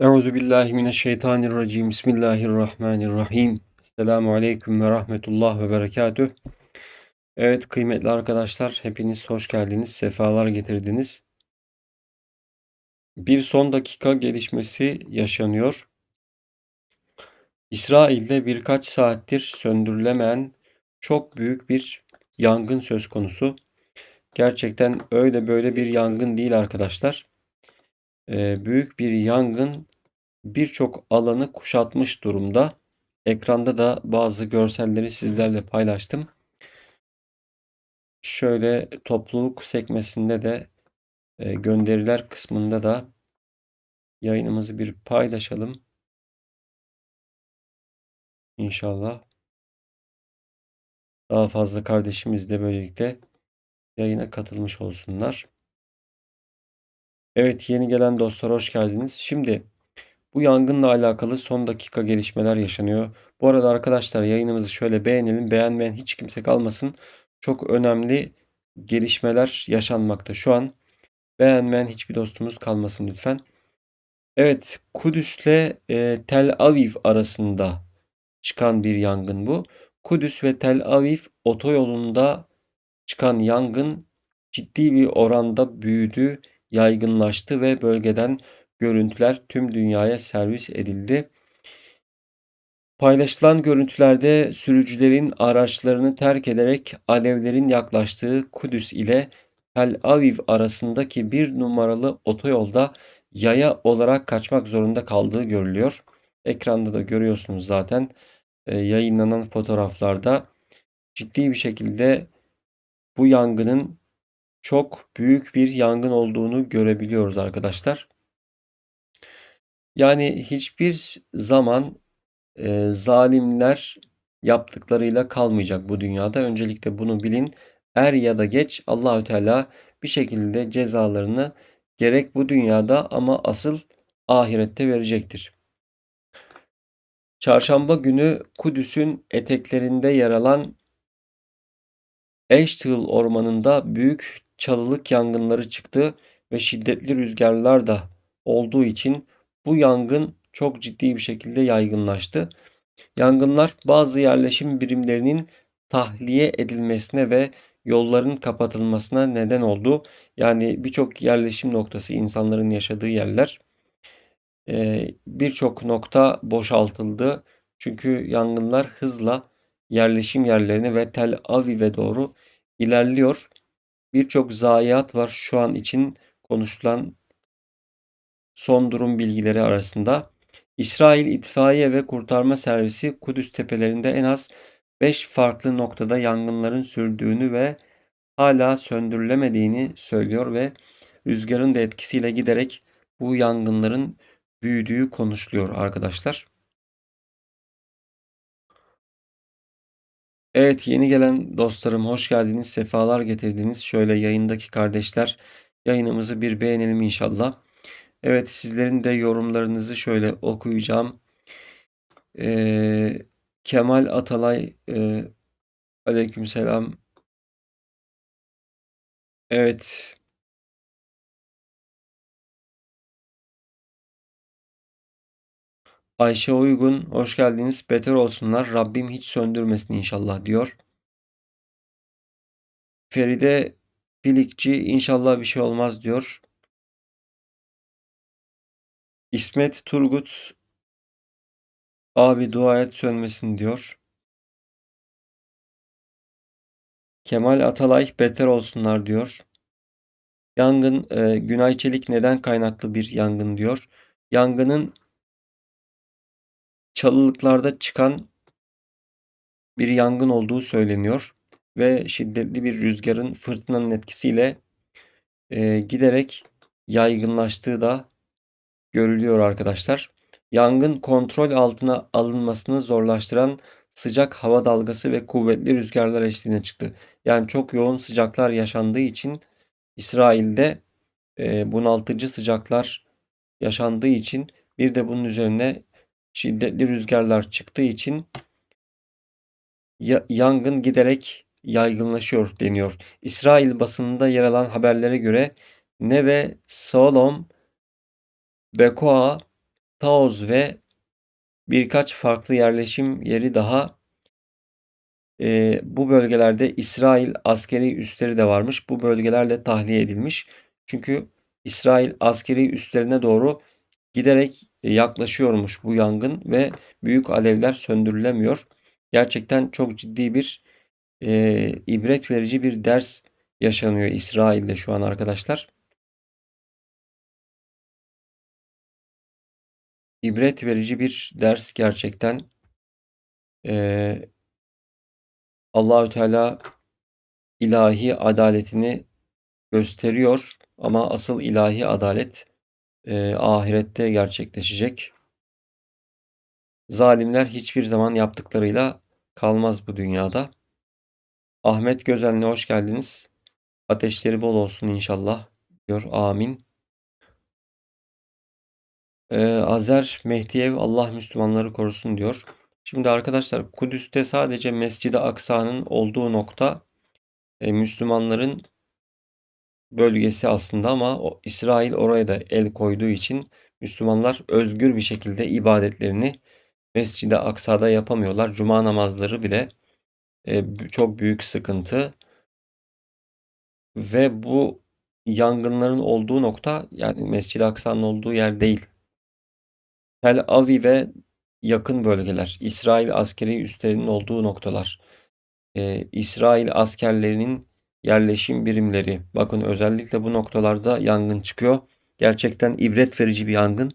Euzu billahi mineşşeytanirracim. Bismillahirrahmanirrahim. Selamun aleyküm ve rahmetullah ve berekatüh. Evet kıymetli arkadaşlar hepiniz hoş geldiniz. Sefalar getirdiniz. Bir son dakika gelişmesi yaşanıyor. İsrail'de birkaç saattir söndürülemeyen çok büyük bir yangın söz konusu. Gerçekten öyle böyle bir yangın değil arkadaşlar. Ee, büyük bir yangın birçok alanı kuşatmış durumda. Ekranda da bazı görselleri sizlerle paylaştım. Şöyle topluluk sekmesinde de e, gönderiler kısmında da yayınımızı bir paylaşalım. İnşallah daha fazla kardeşimiz de böylelikle yayına katılmış olsunlar. Evet yeni gelen dostlar hoş geldiniz. Şimdi bu yangınla alakalı son dakika gelişmeler yaşanıyor. Bu arada arkadaşlar yayınımızı şöyle beğenelim. Beğenmeyen hiç kimse kalmasın. Çok önemli gelişmeler yaşanmakta şu an. Beğenmeyen hiçbir dostumuz kalmasın lütfen. Evet Kudüs'le e, Tel Aviv arasında çıkan bir yangın bu. Kudüs ve Tel Aviv otoyolunda çıkan yangın ciddi bir oranda büyüdü, yaygınlaştı ve bölgeden görüntüler tüm dünyaya servis edildi. Paylaşılan görüntülerde sürücülerin araçlarını terk ederek alevlerin yaklaştığı Kudüs ile Tel Aviv arasındaki bir numaralı otoyolda yaya olarak kaçmak zorunda kaldığı görülüyor. Ekranda da görüyorsunuz zaten e, yayınlanan fotoğraflarda ciddi bir şekilde bu yangının çok büyük bir yangın olduğunu görebiliyoruz arkadaşlar. Yani hiçbir zaman e, zalimler yaptıklarıyla kalmayacak bu dünyada. Öncelikle bunu bilin. Er ya da geç Allahü Teala bir şekilde cezalarını gerek bu dünyada ama asıl ahirette verecektir. Çarşamba günü Kudüs'ün eteklerinde yer alan Eştığıl ormanında büyük çalılık yangınları çıktı ve şiddetli rüzgarlar da olduğu için bu yangın çok ciddi bir şekilde yaygınlaştı. Yangınlar bazı yerleşim birimlerinin tahliye edilmesine ve yolların kapatılmasına neden oldu. Yani birçok yerleşim noktası insanların yaşadığı yerler birçok nokta boşaltıldı. Çünkü yangınlar hızla yerleşim yerlerine ve Tel Aviv'e doğru ilerliyor. Birçok zayiat var şu an için konuşulan son durum bilgileri arasında. İsrail İtfaiye ve Kurtarma Servisi Kudüs tepelerinde en az 5 farklı noktada yangınların sürdüğünü ve hala söndürülemediğini söylüyor ve rüzgarın da etkisiyle giderek bu yangınların büyüdüğü konuşuluyor arkadaşlar. Evet yeni gelen dostlarım hoş geldiniz. Sefalar getirdiniz. Şöyle yayındaki kardeşler yayınımızı bir beğenelim inşallah. Evet sizlerin de yorumlarınızı şöyle okuyacağım. Ee, Kemal Atalay e, aleykümselam. Evet. Ayşe Uygun hoş geldiniz. Beter olsunlar. Rabbim hiç söndürmesin inşallah diyor. Feride Bilikçi inşallah bir şey olmaz diyor. İsmet Turgut abi dua et sönmesin diyor. Kemal Atalay beter olsunlar diyor. Yangın e, Günay Çelik neden kaynaklı bir yangın diyor. Yangının çalılıklarda çıkan bir yangın olduğu söyleniyor ve şiddetli bir rüzgarın fırtınanın etkisiyle e, giderek yaygınlaştığı da görülüyor arkadaşlar. Yangın kontrol altına alınmasını zorlaştıran sıcak hava dalgası ve kuvvetli rüzgarlar eşliğinde çıktı. Yani çok yoğun sıcaklar yaşandığı için İsrail'de e, bunaltıcı sıcaklar yaşandığı için bir de bunun üzerine şiddetli rüzgarlar çıktığı için yangın giderek yaygınlaşıyor deniyor. İsrail basınında yer alan haberlere göre Neve Solom Bekoa Taoz ve birkaç farklı yerleşim yeri daha e, bu bölgelerde İsrail askeri üsleri de varmış. Bu bölgelerle tahliye edilmiş. Çünkü İsrail askeri üslerine doğru giderek yaklaşıyormuş bu yangın ve büyük alevler söndürülemiyor. Gerçekten çok ciddi bir e, ibret verici bir ders yaşanıyor İsrail'de şu an arkadaşlar. İbret verici bir ders gerçekten. Ee, Allahü Teala ilahi adaletini gösteriyor ama asıl ilahi adalet e, ahirette gerçekleşecek. Zalimler hiçbir zaman yaptıklarıyla kalmaz bu dünyada. Ahmet Gözen'le hoş geldiniz. Ateşleri bol olsun inşallah diyor. Amin. Ee, Azer Mehdiyev Allah Müslümanları korusun diyor. Şimdi arkadaşlar Kudüs'te sadece Mescid-i Aksa'nın olduğu nokta e, Müslümanların bölgesi aslında ama o, İsrail oraya da el koyduğu için Müslümanlar özgür bir şekilde ibadetlerini Mescid-i Aksa'da yapamıyorlar. Cuma namazları bile e, çok büyük sıkıntı. Ve bu yangınların olduğu nokta yani Mescid-i Aksa'nın olduğu yer değil. Tel Aviv'e yakın bölgeler, İsrail askeri üslerinin olduğu noktalar, ee, İsrail askerlerinin yerleşim birimleri. Bakın özellikle bu noktalarda yangın çıkıyor. Gerçekten ibret verici bir yangın.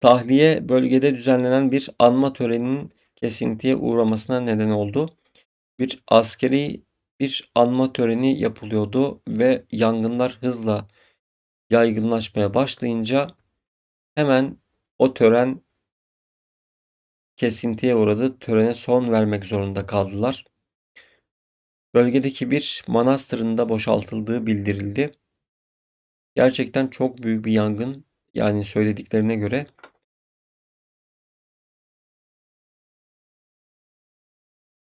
Tahliye bölgede düzenlenen bir anma töreninin kesintiye uğramasına neden oldu. Bir askeri bir anma töreni yapılıyordu ve yangınlar hızla yaygınlaşmaya başlayınca hemen o tören kesintiye uğradı. Törene son vermek zorunda kaldılar. Bölgedeki bir manastırın da boşaltıldığı bildirildi. Gerçekten çok büyük bir yangın yani söylediklerine göre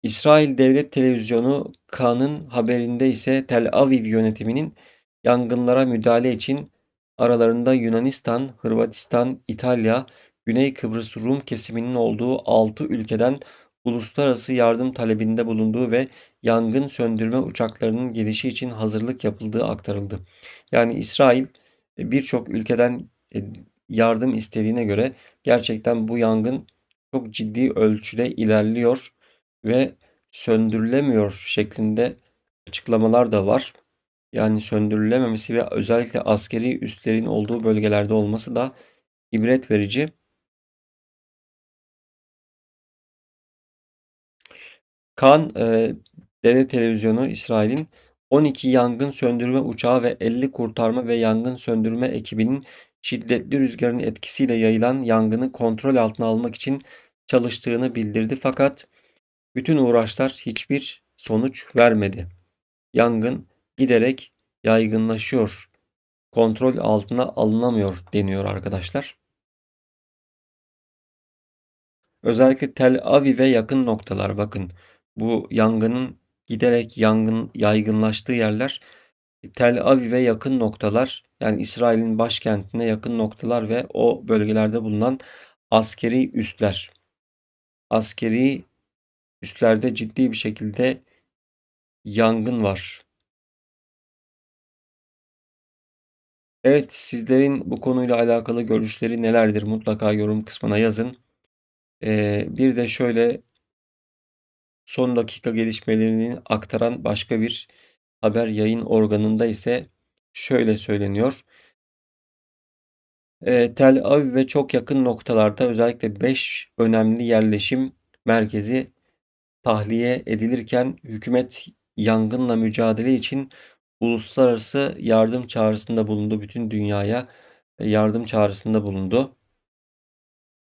İsrail Devlet Televizyonu Kan'ın haberinde ise Tel Aviv yönetiminin yangınlara müdahale için aralarında Yunanistan, Hırvatistan, İtalya, Güney Kıbrıs Rum kesiminin olduğu 6 ülkeden uluslararası yardım talebinde bulunduğu ve yangın söndürme uçaklarının gelişi için hazırlık yapıldığı aktarıldı. Yani İsrail e, birçok ülkeden e, yardım istediğine göre gerçekten bu yangın çok ciddi ölçüde ilerliyor ve söndürülemiyor şeklinde açıklamalar da var. Yani söndürülememesi ve özellikle askeri üslerin olduğu bölgelerde olması da ibret verici. Kan e, Devlet Televizyonu İsrail'in 12 yangın söndürme uçağı ve 50 kurtarma ve yangın söndürme ekibinin şiddetli rüzgarın etkisiyle yayılan yangını kontrol altına almak için çalıştığını bildirdi. Fakat bütün uğraşlar hiçbir sonuç vermedi. Yangın giderek yaygınlaşıyor. Kontrol altına alınamıyor deniyor arkadaşlar. Özellikle Tel Aviv'e yakın noktalar bakın. Bu yangının giderek yangın yaygınlaştığı yerler Tel Aviv'e yakın noktalar yani İsrail'in başkentine yakın noktalar ve o bölgelerde bulunan askeri üsler. Askeri üslerde ciddi bir şekilde yangın var. Evet, sizlerin bu konuyla alakalı görüşleri nelerdir? Mutlaka yorum kısmına yazın. Ee, bir de şöyle son dakika gelişmelerini aktaran başka bir haber yayın organında ise şöyle söyleniyor. Ee, Tel Aviv ve çok yakın noktalarda özellikle 5 önemli yerleşim merkezi tahliye edilirken hükümet yangınla mücadele için uluslararası yardım çağrısında bulundu. Bütün dünyaya yardım çağrısında bulundu.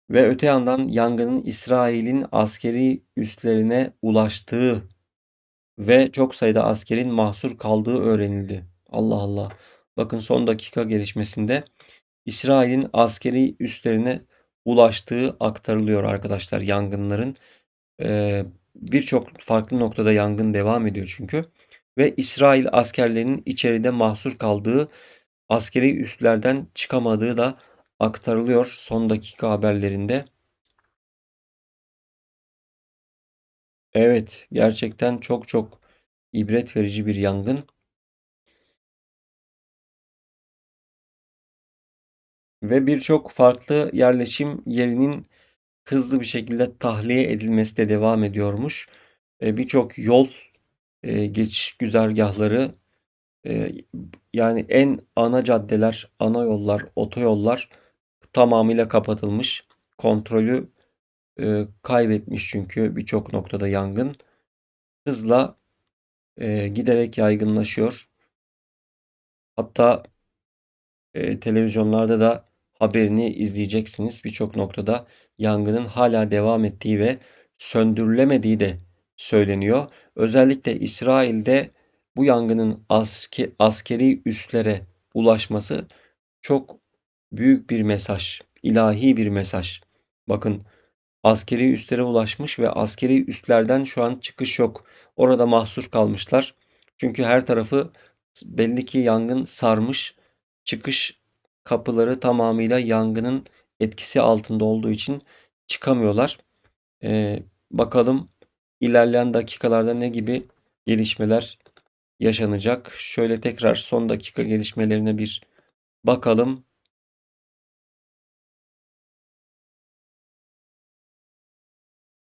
Ve öte yandan yangının İsrail'in askeri üslerine ulaştığı ve çok sayıda askerin mahsur kaldığı öğrenildi. Allah Allah. Bakın son dakika gelişmesinde İsrail'in askeri üslerine ulaştığı aktarılıyor arkadaşlar yangınların. Ee, Birçok farklı noktada yangın devam ediyor çünkü. Ve İsrail askerlerinin içeride mahsur kaldığı, askeri üslerden çıkamadığı da aktarılıyor son dakika haberlerinde. Evet, gerçekten çok çok ibret verici bir yangın. Ve birçok farklı yerleşim yerinin hızlı bir şekilde tahliye edilmesi de devam ediyormuş. E, birçok yol e, geçiş güzergahları e, yani en ana caddeler, ana yollar, otoyollar tamamıyla kapatılmış. Kontrolü e, kaybetmiş çünkü birçok noktada yangın hızla e, giderek yaygınlaşıyor. Hatta e, televizyonlarda da haberini izleyeceksiniz. Birçok noktada yangının hala devam ettiği ve söndürülemediği de söyleniyor. Özellikle İsrail'de bu yangının aske, askeri üslere ulaşması çok büyük bir mesaj, ilahi bir mesaj. Bakın askeri üslere ulaşmış ve askeri üslerden şu an çıkış yok. Orada mahsur kalmışlar. Çünkü her tarafı belli ki yangın sarmış. Çıkış kapıları tamamıyla yangının etkisi altında olduğu için çıkamıyorlar. Ee, bakalım ilerleyen dakikalarda ne gibi gelişmeler yaşanacak. Şöyle tekrar son dakika gelişmelerine bir bakalım.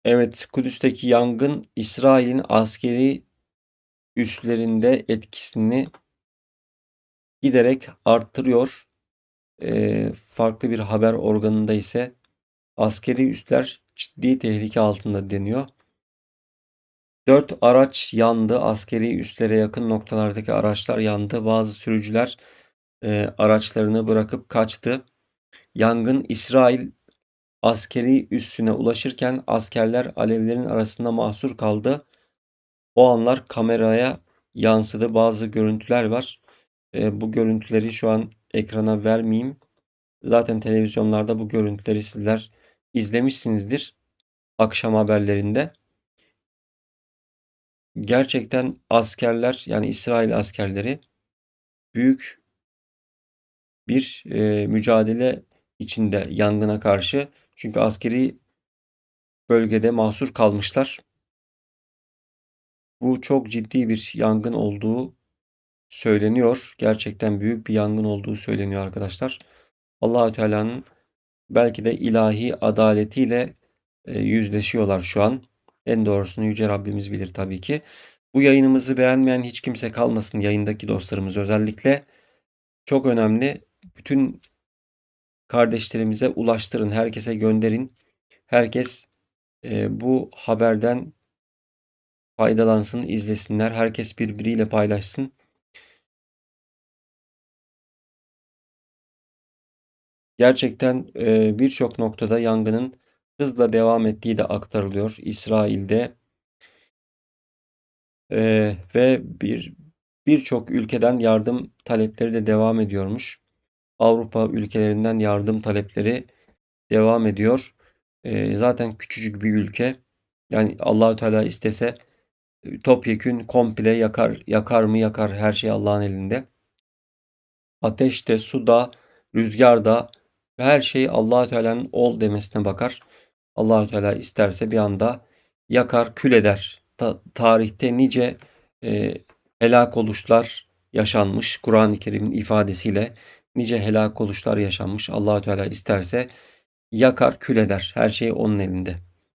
Evet, Kudüs'teki yangın İsrail'in askeri üslerinde etkisini giderek arttırıyor. E, farklı bir haber organında ise askeri üsler ciddi tehlike altında deniyor. Dört araç yandı. Askeri üslere yakın noktalardaki araçlar yandı. Bazı sürücüler e, araçlarını bırakıp kaçtı. Yangın İsrail askeri üssüne ulaşırken askerler alevlerin arasında mahsur kaldı. O anlar kameraya yansıdı. Bazı görüntüler var. E, bu görüntüleri şu an ekrana vermeyeyim. Zaten televizyonlarda bu görüntüleri sizler izlemişsinizdir akşam haberlerinde. Gerçekten askerler yani İsrail askerleri büyük bir e, mücadele içinde yangına karşı. Çünkü askeri bölgede mahsur kalmışlar. Bu çok ciddi bir yangın olduğu söyleniyor. Gerçekten büyük bir yangın olduğu söyleniyor arkadaşlar. Allahü Teala'nın belki de ilahi adaletiyle e, yüzleşiyorlar şu an. En doğrusunu Yüce Rabbimiz bilir tabii ki. Bu yayınımızı beğenmeyen hiç kimse kalmasın yayındaki dostlarımız özellikle. Çok önemli. Bütün kardeşlerimize ulaştırın, herkese gönderin. Herkes e, bu haberden faydalansın, izlesinler. Herkes birbiriyle paylaşsın. Gerçekten e, birçok noktada yangının hızla devam ettiği de aktarılıyor. İsrail'de e, ve bir birçok ülkeden yardım talepleri de devam ediyormuş. Avrupa ülkelerinden yardım talepleri devam ediyor. E, zaten küçücük bir ülke. Yani Allahü Teala istese topyekün komple yakar yakar mı yakar her şey Allah'ın elinde. Ateşte, suda, rüzgarda her şey Allahü Teala'nın ol demesine bakar. Allahü Teala isterse bir anda yakar, kül eder. Ta tarihte nice e, helak oluşlar yaşanmış. Kur'an-ı Kerim'in ifadesiyle nice helak oluşlar yaşanmış. Allahü Teala isterse yakar, kül eder. Her şey onun elinde.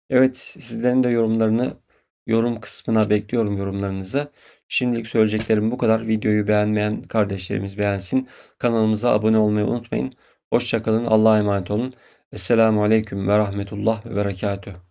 Evet, sizlerin de yorumlarını yorum kısmına bekliyorum yorumlarınızı. Şimdilik söyleyeceklerim bu kadar. Videoyu beğenmeyen kardeşlerimiz beğensin. Kanalımıza abone olmayı unutmayın. Hoşçakalın. Allah'a emanet olun. Esselamu Aleyküm ve Rahmetullah ve Berekatuhu.